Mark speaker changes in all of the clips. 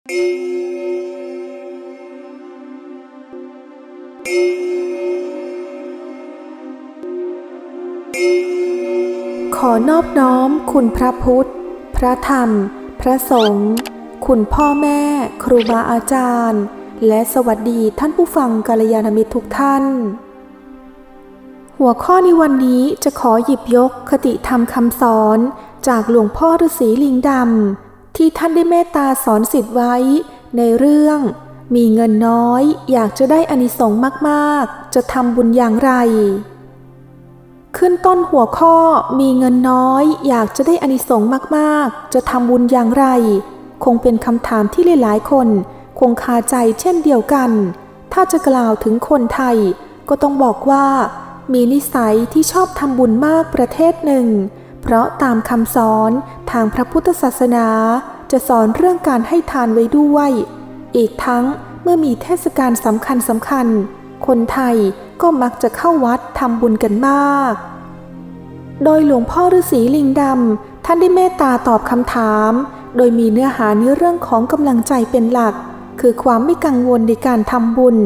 Speaker 1: ขอนอบน้อมคุณพระพุทธ พระธรรม พระสงฆ์คุณพ่อแม่ ครูบาอาจารย์ และสวัสดีท่านผู้ฟังกัลยาณมิตรทุกท่าน หัวข้อในวันนี้จะขอหยิบยกคติธรรมคำสอน จากหลวงพ่อฤาษีลิงดำ ที่ท่านได้เมตตาสอนสิทธิ์ไว้ ในเรื่อง มีเงินน้อย อยากจะได้อานิสงส์มากๆ จะทำบุญอย่างไร ขึ้นต้นหัวข้อมีเงินน้อย อยากจะได้อานิสงส์มากๆ จะทำบุญอย่างไร คงเป็นคำถามที่หลายๆคน คงคาใจเช่นเดียวกัน ถ้าจะกล่าวถึงคนไทย ก็ต้องบอกว่า มีนิสัยที่ชอบทำบุญมากประเทศหนึ่ง เพราะตามคำสอนทางพระพุทธศาสนาจะสอนเรื่องการให้ทานไว้ด้วย อีกทั้งเมื่อมีเทศกาลสำคัญสำคัญ คนไทยก็มักจะเข้าวัดทำบุญกันมาก โดยหลวงพ่อฤาษีลิงดำท่านได้เมตตาตอบคำถาม โดยมีเนื้อหาในเรื่องของกำลังใจเป็นหลัก คือความไม่กังวลในการทำบุญ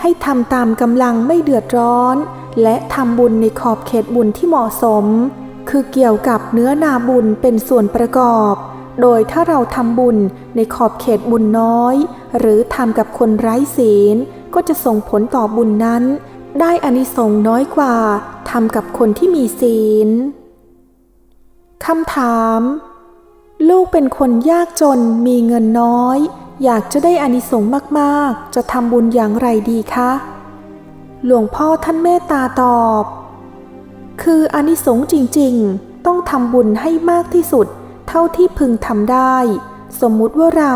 Speaker 1: ให้ทำตามกำลังไม่เดือดร้อน และทำบุญในขอบเขตบุญที่เหมาะสม คือเกี่ยวกับเนื้อนาบุญเป็นส่วนประกอบ โดยถ้าเราทำบุญในขอบเขตบุญน้อย หรือทำกับคนไร้ศีล ก็จะส่งผลต่อบุญนั้น ได้อานิสงส์น้อยกว่าทำกับคนที่มีศีลคำถาม ลูกเป็นคนยากจนมีเงินน้อย อยากจะได้อานิสงส์มาก ๆ จะทำบุญอย่างไรดีคะ หลวงพ่อท่านเมตตาตอบ คืออานิสงส์จริงๆ ต้องทำบุญให้มากที่สุด เท่าที่พึงทำได้ สมมุติว่าเรา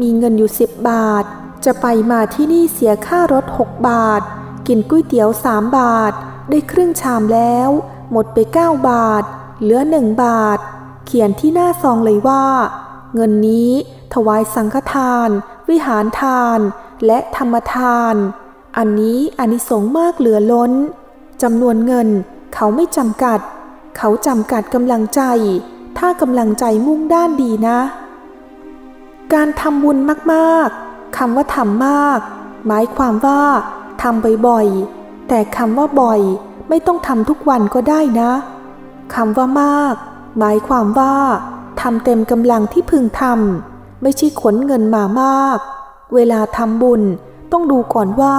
Speaker 1: มีเงินอยู่สิบบาท จะไปมาที่นี่เสียค่ารถหกบาท กินก๋วยเตี๋ยวสามบาท ได้ครึ่งชามแล้ว หมดไปเก้าบาท เหลือหนึ่งบาท เขียนที่หน้าซองเลยว่า เงินนี้ถวายสังฆทาน วิหารทาน และธรรมทาน อันนี้อานิสงส์มากเหลือล้นจำนวนเงิน เขาไม่จำกัด เขาจำกัดกำลังใจ ถ้ากำลังใจมุ่งด้านดีนะ การทำบุญมากๆคำว่าทำมาก หมายความว่าทำบ่อยๆ แต่คำว่าบ่อยไม่ต้องทำทุกวันก็ได้นะคำว่ามาก หมายความว่าทำเต็มกำลังที่พึงทำไม่ใช่ขนเงินมามาก เวลาทำบุญต้องดูก่อนว่า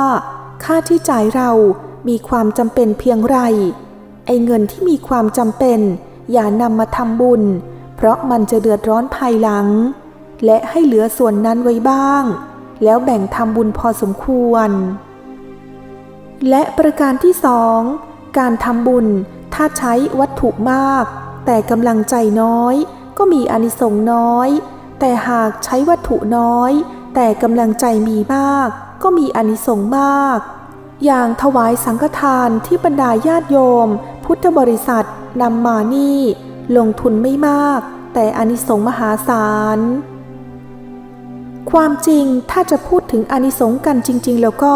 Speaker 1: ค่าที่จ่ายเรามีความจำเป็นเพียงไร ไอ้เงินที่มีความจำเป็น อย่านำมาทำบุญ เพราะมันจะเดือดร้อนภายหลัง และให้เหลือส่วนนั้นไว้บ้าง แล้วแบ่งทำบุญพอสมควร และประการที่สองการทำบุญถ้าใช้วัตถุมาก แต่กำลังใจน้อย ก็มีอานิสงส์น้อย แต่หากใช้วัตถุน้อย แต่กำลังใจมีมาก ก็มีอานิสงส์มาก อย่างถวายสังฆทานที่บรรดาญาติโยม พุทธบริษัทนำมานี่ ลงทุนไม่มาก แต่อานิสงส์มหาศาล ความจริงถ้าจะพูดถึงอานิสงกันจริง ๆ แล้วก็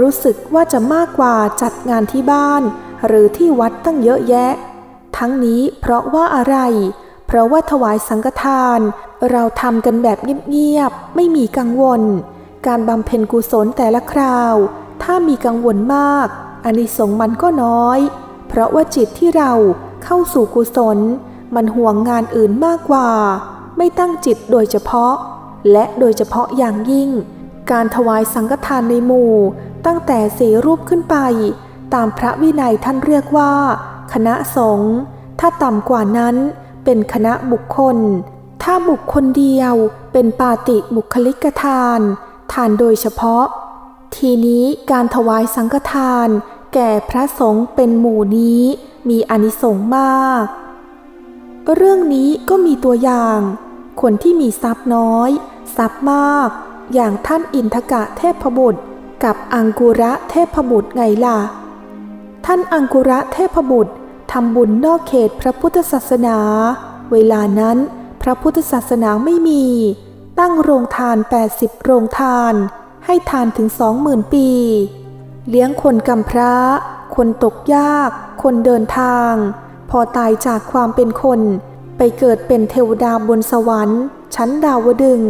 Speaker 1: รู้สึกว่าจะมากกว่าจัดงานที่บ้าน หรือที่วัดตั้งเยอะแยะ ทั้งนี้เพราะว่าอะไร เพราะว่าถวายสังฆทาน เราทำกันแบบเงียบๆไม่มีกังวล การบำเพ็ญกุศลแต่ละคราว ถ้ามีกังวลมากอานิสงส์มันก็น้อย เพราะว่าจิตที่เราเข้าสู่กุศล มันห่วงงานอื่นมากกว่า ไม่ตั้งจิตโดยเฉพาะ และโดยเฉพาะอย่างยิ่ง การถวายสังฆทานในหมู่ ตั้งแต่สีรูปขึ้นไป ตามพระวินัยท่านเรียกว่า คณะสงฆ์ถ้าต่ำกว่านั้นเป็นคณะบุคคล ถ้าบุคคลเดียวเป็นปาติบุคลิกทาน ทานโดยเฉพาะ ทีนี้การถวายสังฆทาน แก่พระสงฆ์เป็นหมู่นี้มีอนิสงส์มาก เรื่องนี้ก็มีตัวอย่าง คนที่มีทรัพย์น้อย ทรัพย์มาก อย่างท่านอินทกะเทพบุตร กับอังกุระเทพบุตรไงล่ะ ท่านอังกุระเทพบุตรทำบุญนอกเขตพระพุทธศาสนา เวลานั้นพระพุทธศาสนาไม่มี ตั้งโรงทาน 80 โรงทาน ให้ทานถึงสองหมื่นปี เลี้ยงคนกำพร้า คนตกยาก คนเดินทาง พอตายจากความเป็นคน ไปเกิดเป็นเทวดาบนสวรรค์ ชั้นดาวดึง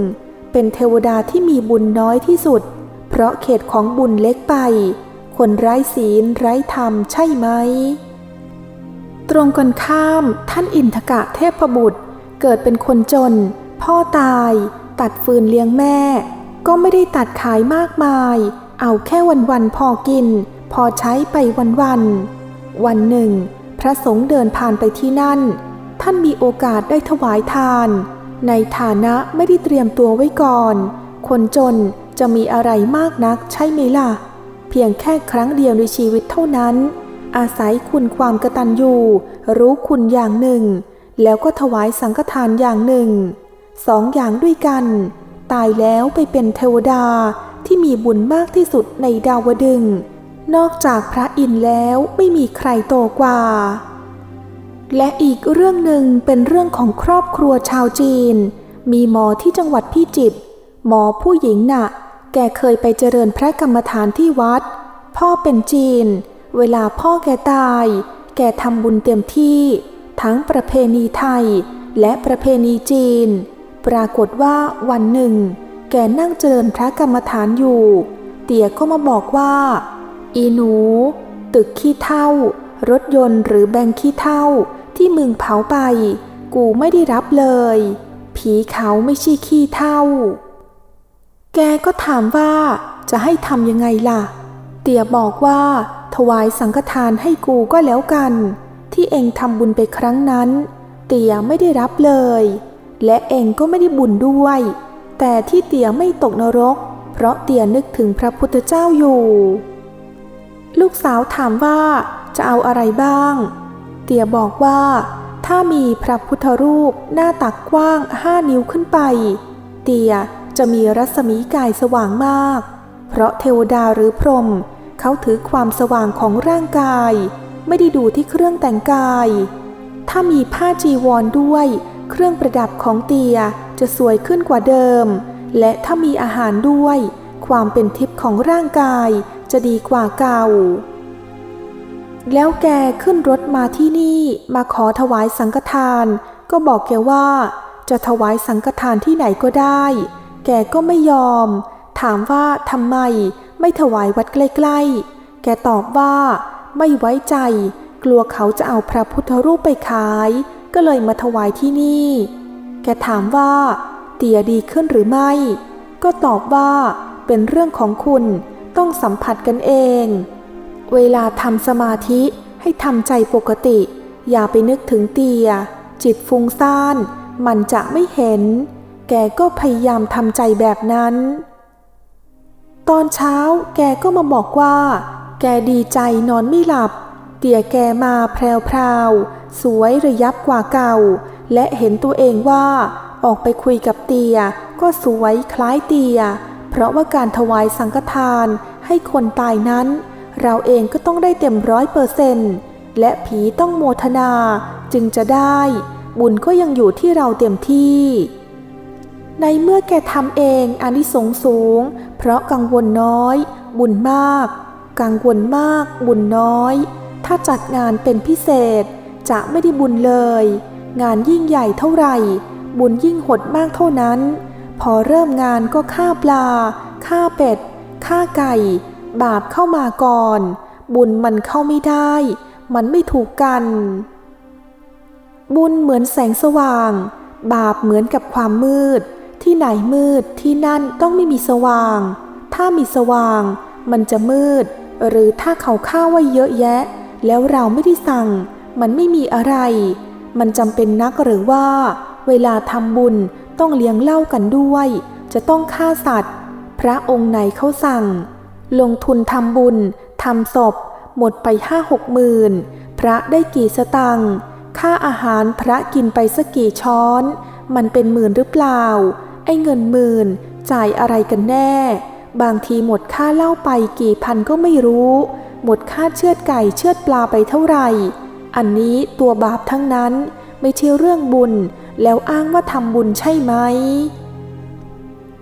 Speaker 1: เป็นเทวดาที่มีบุญน้อยที่สุด เพราะเขตของบุญเล็กไป คนไร้ศีลไร้ธรรมใช่ไหม ตรงกันข้ามท่านอินทกะเทพบุตร เกิดเป็นคนจน พ่อตาย ตัดฟืนเลี้ยงแม่ ก็ไม่ได้ตัดขายมากมาย เอาแค่วันๆพอกิน พอใช้ไปวันๆวันหนึ่ง พระสงฆ์เดินผ่านไปที่นั่น ท่านมีโอกาสได้ถวายทาน ในฐานะไม่ได้เตรียมตัวไว้ก่อน คนจนจะมีอะไรมากนักใช่ไหมล่ะ เพียงแค่ครั้งเดียวในชีวิตเท่านั้น อาศัยคุณความกระตัญญูรู้คุณอย่างหนึ่ง แล้วก็ถวายสังฆทานอย่างหนึ่ง สองอย่างด้วยกัน ตายแล้วไปเป็นเทวดา ที่มีบุญมากที่สุดในดาวดึง นอกจากพระอินทร์แล้วไม่มีใครโตกว่า และอีกเรื่องหนึ่งเป็นเรื่องของครอบครัวชาวจีน มีหมอที่จังหวัดพิจิตรหมอผู้หญิงน่ะ แกเคยไปเจริญพระกรรมฐานที่วัด พ่อเป็นจีน เวลาพ่อแกตาย แกทำบุญเต็มที่ ทั้งประเพณีไทยและประเพณีจีน ปรากฏว่าวันหนึ่ง แกนั่งเจริญพระกรรมฐานอยู่ เตี่ยก็มาบอกว่า อีหนู ตึกขี้เท่า รถยนต์หรือแบงขี้เท่า ที่มึงเผาไป กูไม่ได้รับเลย ผีเขาไม่ใช่ขี้เท่า แกก็ถามว่าจะให้ทำยังไงล่ะ เตี่ยบอกว่า ถวายสังฆทานให้กูก็แล้วกัน ที่เองทำบุญไปครั้งนั้น เตี่ยไม่ได้รับเลย และเองก็ไม่ได้บุญด้วย แต่ที่เตี่ยไม่ตกนรก เพราะเตี่ยนึกถึงพระพุทธเจ้าอยู่ ลูกสาวถามว่าจะเอาอะไรบ้าง เตี่ยบอกว่า ถ้ามีพระพุทธรูปหน้าตักกว้างห้านิ้วขึ้นไป เตี่ยจะมีรัศมีกายสว่างมาก เพราะเทวดาหรือพรหมเขาถือความสว่างของร่างกาย ไม่ได้ดูที่เครื่องแต่งกาย ถ้ามีผ้าจีวรด้วย เครื่องประดับของเตีย จะสวยขึ้นกว่าเดิม และถ้ามีอาหารด้วย ความเป็นทิพย์ของร่างกายจะดีกว่าเก่า แล้วแกขึ้นรถมาที่นี่มาขอถวายสังฆทาน ก็บอกแกว่า จะถวายสังฆทานที่ไหนก็ได้ แกก็ไม่ยอม ถามว่าทำไมไม่ถวายวัดใกล้ๆ แกตอบว่า ไม่ไว้ใจ กลัวเขาจะเอาพระพุทธรูปไปขาย ก็เลยมาถวายที่นี่ ถามว่า เตียดีขึ้นหรือไม่ ก็ตอบว่า เป็นเรื่องของคุณต้องสัมผัสกันเอง เวลาทำสมาธิให้ทำใจปกติ อย่าไปนึกถึงเตีย จิตฟุ้งซ่าน มันจะไม่เห็น แกก็พยายามทำใจแบบนั้น ตอนเช้าแกก็มาบอกว่า แกดีใจนอนไม่หลับ เตียแกมาแพรวๆสวยระยับกว่าเก่า และเห็นตัวเองว่า ออกไปคุยกับเตียก็สวยคล้ายเตีย เพราะว่าการถวายสังฆทานให้คนตายนั้น เราเองก็ต้องได้เต็มร้อยเปอร์เซนต์และผีต้องโมทนาจึงจะได้ บุญก็ยังอยู่ที่เราเต็มที่ ในเมื่อแกทำเองอานิสงส์สูง เพราะกังวลน้อย บุญมาก กังวลมาก บุญน้อย ถ้าจัดงานเป็นพิเศษจะไม่ได้บุญเลย งานยิ่งใหญ่เท่าไหร่ บุญยิ่งหดมากเท่านั้น พอเริ่มงานก็ฆ่าปลาฆ่าเป็ดฆ่าไก่ บาปเข้ามาก่อน บุญมันเข้าไม่ได้ มันไม่ถูกกัน บุญเหมือนแสงสว่าง บาปเหมือนกับความมืด ที่ไหนมืดที่นั่นต้องไม่มีสว่าง ถ้ามีสว่าง มันจะมืด หรือถ้าเขาฆ่าไว้เยอะแยะ แล้วเราไม่ได้สั่ง มันไม่มีอะไร มันจำเป็นนักหรือว่า เวลาทำบุญต้องเลี้ยงเหล้ากันด้วย จะต้องฆ่าสัตว์ พระองค์ไหนเขาสั่ง ลงทุนทำบุญทำศพ หมดไปห้าหกหมื่นพระได้กี่สตังค์ค่าอาหารพระกินไปสักกี่ช้อน มันเป็นหมื่นหรือเปล่า ไอ้เงินหมื่นจ่ายอะไรกันแน่ บางทีหมดค่าเหล้าไปกี่พันก็ไม่รู้ หมดค่าเชือดไก่เชือดปลาไปเท่าไหร่ อันนี้ตัวบาปทั้งนั้นไม่ใช่เรื่องบุญแล้วอ้างว่าทำบุญใช่ไหม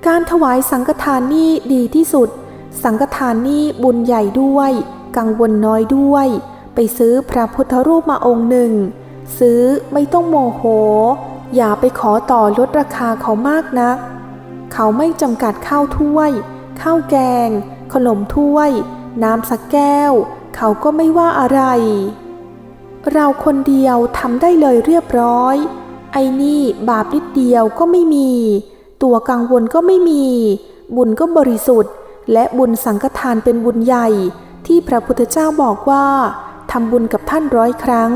Speaker 1: การถวายสังฆทานนี่ดีที่สุด สังฆทานนี่บุญใหญ่ด้วย กังวลน้อยด้วย ไปซื้อพระพุทธรูปมาองค์หนึ่ง ซื้อไม่ต้องโมโห อย่าไปขอต่อลดราคาเขามากนัก เขาไม่จำกัดข้าวถ้วย ข้าวแกง ขนมถ้วย น้ำสักแก้ว เขาก็ไม่ว่าอะไร เราคนเดียวทำได้เลยเรียบร้อย ไอ้นี่บาปนิดเดียวก็ไม่มี ตัวกังวลก็ไม่มี บุญก็บริสุทธิ์ และบุญสังฆทานเป็นบุญใหญ่ ที่พระพุทธเจ้าบอกว่าทำบุญกับท่านร้อยครั้ง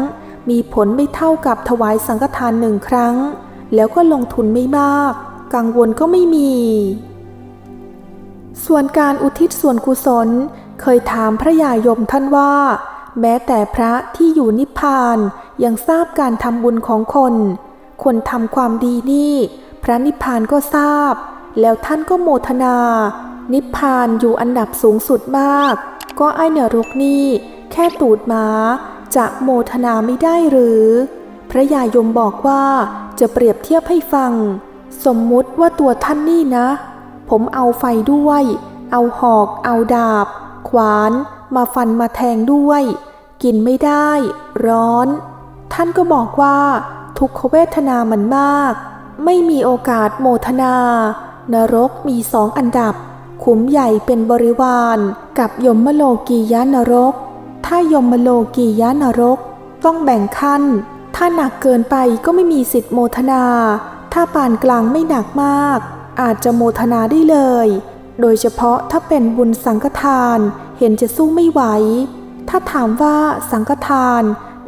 Speaker 1: มีผลไม่เท่ากับถวายสังฆทานหนึ่งครั้ง แล้วก็ลงทุนไม่มาก กังวลก็ไม่มี ส่วนการอุทิศส่วนกุศล เคยถามพระยายมท่านว่า แม้แต่พระที่อยู่นิพพานยังทราบการทำบุญของคน คนทำความดีนี่ พระนิพพานก็ทราบ แล้วท่านก็โมทนา นิพพานอยู่อันดับสูงสุดมาก ก็ไอ้เนรกนี่ แค่ตูดหมาจะโมทนาไม่ได้หรือ พระยายมบอกว่าจะเปรียบเทียบให้ฟัง สมมุติว่าตัวท่านนี่นะ ผมเอาไฟด้วย เอาหอก เอาดาบ ขวาน มาฟันมาแทงด้วย กินไม่ได้ ร้อน ท่านก็บอกว่า ทุกขเวทนามันมาก ไม่มีโอกาสโมทนา นรกมีสองอันดับ ขุมใหญ่เป็นบริวารกับยมโลกียะนรก ถ้ายมโลกียะนรก ต้องแบ่งขั้น ถ้าหนักเกินไปก็ไม่มีสิทธิ์โมทนา ถ้าปานกลางไม่หนักมาก อาจจะโมทนาได้เลย โดยเฉพาะถ้าเป็นบุญสังฆทาน เห็นจะสู้ไม่ไหว ถ้าถามว่าสังฆทาน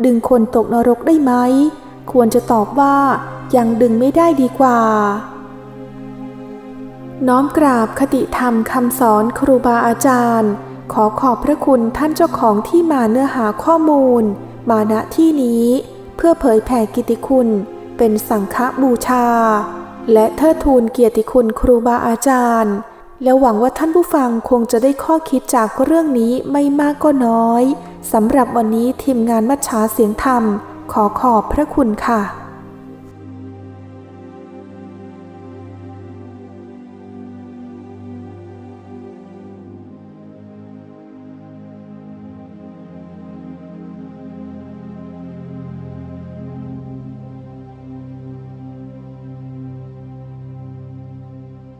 Speaker 1: ดึงคนตกนรกได้ไหม ควรจะตอบว่ายังดึงไม่ได้ดีกว่า น้อมกราบคติธรรมคำสอนครูบาอาจารย์ ขอขอบพระคุณท่านเจ้าของที่มาเนื้อหาข้อมูล มาณที่นี้ เพื่อเผยแผ่กิตติคุณ เป็นสังฆบูชา และเทิดทูนเกียรติคุณครูบาอาจารย์ แล้วหวังว่าท่านผู้ฟังคงจะได้ข้อคิดจากเรื่องนี้ไม่มากก็น้อยสำหรับวันนี้ทีมงานมัชชาเสียงธรรม ขอขอบพระคุณค่ะ